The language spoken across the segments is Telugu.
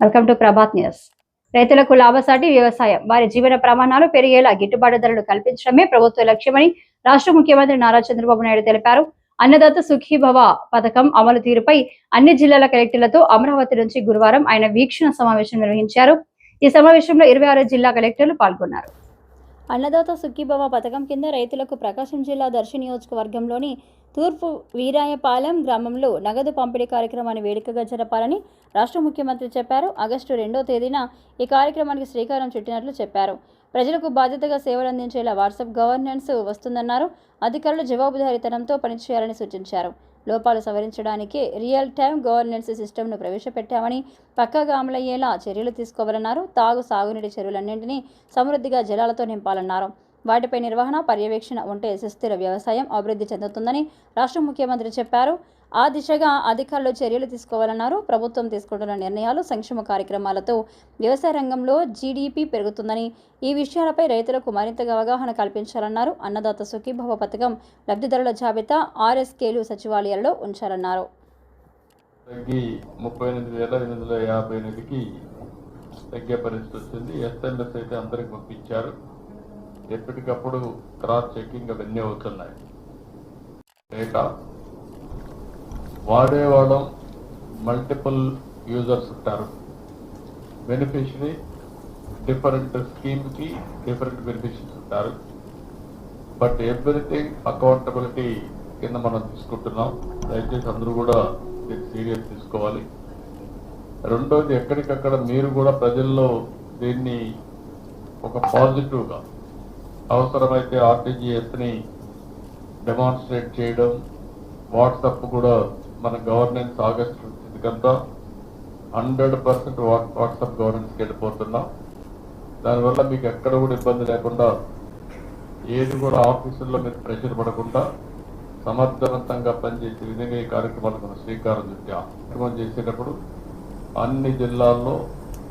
వెల్కమ్ టు ప్రభాత్ న్యూస్ రైతులకు లాభసాటి వ్యవసాయం వారి జీవన ప్రమాణాలు పెరిగేలా గిట్టుబాటు ధరలు కల్పించడమే ప్రభుత్వ లక్ష్యమని రాష్ట్ర ముఖ్యమంత్రి నారా చంద్రబాబు నాయుడు తెలిపారు. అన్నదాత సుఖీభవ పథకం అమలు తీరుపై అన్ని జిల్లాల కలెక్టర్లతో అమరావతి నుంచి గురువారం ఆయన వీక్షణ సమావేశం నిర్వహించారు. ఈ సమావేశంలో ఇరవై ఆరు జిల్లా కలెక్టర్లు పాల్గొన్నారు. అన్నదాత సుఖీభవ పథకం కింద రైతులకు ప్రకాశం జిల్లా దర్శి నియోజకవర్గంలోని తూర్పు వీరాయపాలెం గ్రామంలో నగదు పంపిణీ కార్యక్రమాన్ని వేడుకగా జరపాలని రాష్ట్ర ముఖ్యమంత్రి చెప్పారు. ఆగస్టు రెండో తేదీన ఈ కార్యక్రమానికి శ్రీకారం చుట్టినట్లు చెప్పారు. ప్రజలకు బాధ్యతగా సేవలు అందించేలా వాట్సాప్ గవర్నెన్స్ వస్తుందన్నారు. అధికారులు జవాబుదారీతనంతో పనిచేయాలని సూచించారు. లోపాలు సవరించడానికి రియల్ టైం గవర్నెన్స్ సిస్టమ్ను ప్రవేశపెట్టామని పక్కగా అమలయ్యేలా చర్యలు తీసుకోవాలన్నారు. తాగు సాగునీటి చెరువులన్నింటినీ సమృద్ధిగా జలాలతో నింపాలన్నారు. వాటిపై నిర్వహణ పర్యవేక్షణ ఉంటే సుస్థిర వ్యవసాయం అభివృద్ధి చెందుతుందని రాష్ట్ర ముఖ్యమంత్రి చెప్పారు. ఆ దిశగా అధికారులు చర్యలు తీసుకోవాలన్నారు. ప్రభుత్వం తీసుకుంటున్న నిర్ణయాలు సంక్షేమ కార్యక్రమాలతో వ్యవసాయ రంగంలో జీడీపీ పెరుగుతుందని ఈ విషయాలపై రైతులకు మరింతగా అవగాహన కల్పించాలన్నారు. అన్నదాత సుఖీభవ పథకం లబ్ధిదారుల జాబితా ఆర్ఎస్కేలు సచివాలయాల్లో ఉంచాలన్నారు. ముప్పై ఎనిమిది వేల ఎనిమిది వందల యాభై తగ్గే పరిస్థితి వచ్చింది. ఎస్ఎంఎస్ అయితే అందరికి పంపించారు. ఎప్పటికప్పుడు క్రాస్ చెకింగ్ అవన్నీ అవుతున్నాయి డేటా వాడేవాళ్ళం మల్టిపుల్ యూజర్స్ ఉంటారు. బెనిఫిషరీ డిఫరెంట్ స్కీమ్కి డిఫరెంట్ బెనిఫిషరీస్ ఉంటారు. బట్ ఎవ్రీథింగ్ అకౌంటబిలిటీ కింద మనం తీసుకుంటున్నాం. దయచేసి అందరూ కూడా దీన్ని సీరియస్ తీసుకోవాలి. రెండోది ఎక్కడికక్కడ మీరు కూడా ప్రజల్లో దీన్ని ఒక పాజిటివ్గా అవసరమైతే ఆర్టీజీఎస్ని డెమాన్స్ట్రేట్ చేయడం వాట్సప్ కూడా మన గవర్నెన్స్ ఆగస్టు కంతా హండ్రెడ్ పర్సెంట్ వాట్సాప్ గవర్నెన్స్కి వెళ్ళిపోతున్నాం. దానివల్ల మీకు ఎక్కడ కూడా ఇబ్బంది లేకుండా ఏది కూడా ఆఫీసుల్లో మీరు ప్రెషర్ పడకుండా సమర్థవంతంగా పనిచేసే విధంగా ఈ కార్యక్రమాలకు మనం శ్రీకారం చుట్టాం కార్యక్రమం చేసేటప్పుడు అన్ని జిల్లాల్లో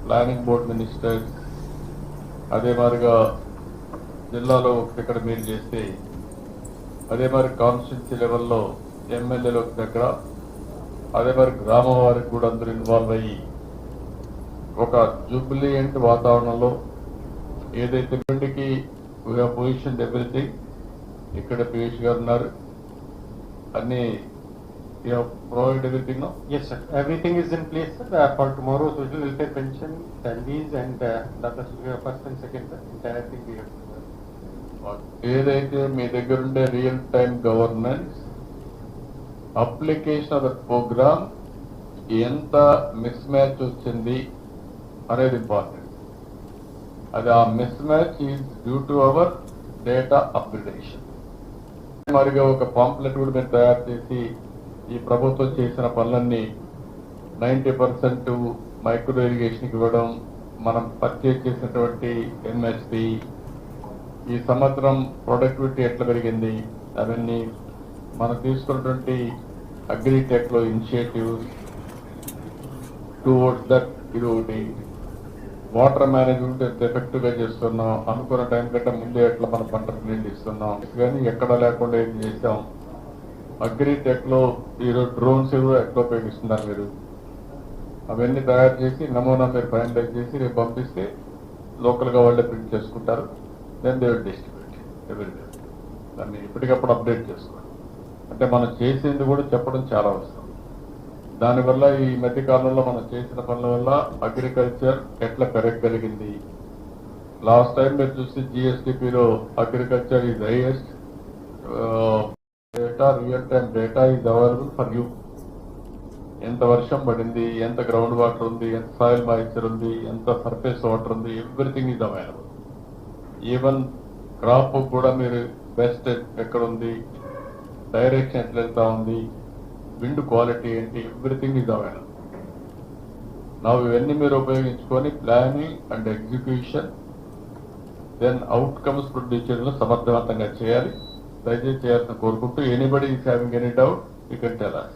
ప్లానింగ్ బోర్డ్ మినిస్టర్స్ అదే మాదిరిగా జిల్లాలో ఒకటి మీరు చేస్తే అదే మరి కాన్స్టిట్యున్సీ లెవెల్లో ఎమ్మెల్యేలు ఒక దగ్గర అదే మరి గ్రామ వారికి కూడా అందరూ ఇన్వాల్వ్ అయ్యి ఒక జూబ్లియంట్ వాతావరణంలో ఏదైతే ఇంటికి పొజిషన్ ఎవ్రీథింగ్ ఇక్కడ పియూష్ గారు ఉన్నారు. అన్ని provide everything yes sir everything is in place sir for tomorrow social welfare pension and first and second sir entire ఏదైతే మీ దగ్గర ఉండే real time governance application of program mismatch match వచ్చింది అనేది ఇంపార్టెంట్ అది ఆ mismatch is due to our data upgradation మరిగా ఒక పాంప్లెట్ కూడా మీరు తయారు చేసి ఈ ప్రభుత్వం చేసిన పనులన్నీ నైంటీ పర్సెంట్ మైక్రో ఇరిగేషన్కి ఇవ్వడం మనం పర్చేజ్ చేసినటువంటి ఎంఎస్పి ఈ సంవత్సరం ప్రొడక్టివిటీ ఎట్లా పెరిగింది? అవన్నీ మనం తీసుకున్నటువంటి అగ్రిటెక్లో ఇనిషియేటివ్స్ టువర్డ్స్ దట్ ఇది ఒకటి. వాటర్ మేనేజ్మెంట్ ఎంత ఎఫెక్టివ్గా చేస్తున్నాం అనుకున్న టైం కంటే ముందే ఎట్లా మన పంటలు నీళ్ళు ఇస్తున్నాం కానీ ఎక్కడ లేకుండా ఏం చేసాం? అగ్రిటెక్లో ఈరోజు డ్రోన్స్ కూడా ఎట్లా ఉపయోగిస్తున్నారు మీరు. అవన్నీ తయారు చేసి నమూనా మీరు ఫైనలైజ్ చేసి రేపు పంపిస్తే లోకల్గా వాళ్ళే ప్రింట్ చేసుకుంటారు. దెన్ దే విల్ డిస్ట్రిబ్యూట్ ఎవరి దాన్ని ఎప్పటికప్పుడు అప్డేట్ చేసుకోవాలి అంటే మనం చేసేది కూడా చెప్పడం చాలా అవసరం. దానివల్ల ఈ మధ్య కాలంలో మనం చేసిన పనుల వల్ల అగ్రికల్చర్ ఎట్లా పెరగగలిగింది? లాస్ట్ టైం మీరు చూస్తే జిఎస్టిపిలో agriculture is highest data real time data is available for you ఎంత వర్షం పడింది ఎంత గ్రౌండ్ వాటర్ ఉంది ఎంత సాయిల్ మాయిశ్చర్ ఉంది ఎంత సర్ఫేస్ వాటర్ ఉంది everything is available even crop కూడా మీరు బెస్ట్ ఎక్కడ ఉంది డైరెక్షన్ ఎట్లా వెళ్తా ఉంది విండ్ క్వాలిటీ ఏంటి ఎవ్రీథింగ్ ఇస్ అవైలబుల్. నా ఇవన్నీ మీరు ఉపయోగించుకొని planning and execution then outcomes ప్రొడ్యూసర్లో సమర్థవంతంగా చేయాలి. దయచేసి చేయాల్సిన కోరుకుంటూ anybody is having any doubt you can tell us